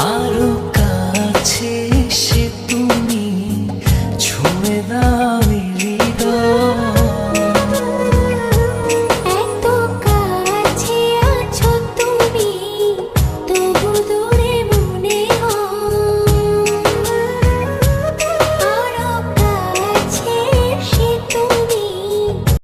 আরও কাছে সে তুমি ছুঁয়ে না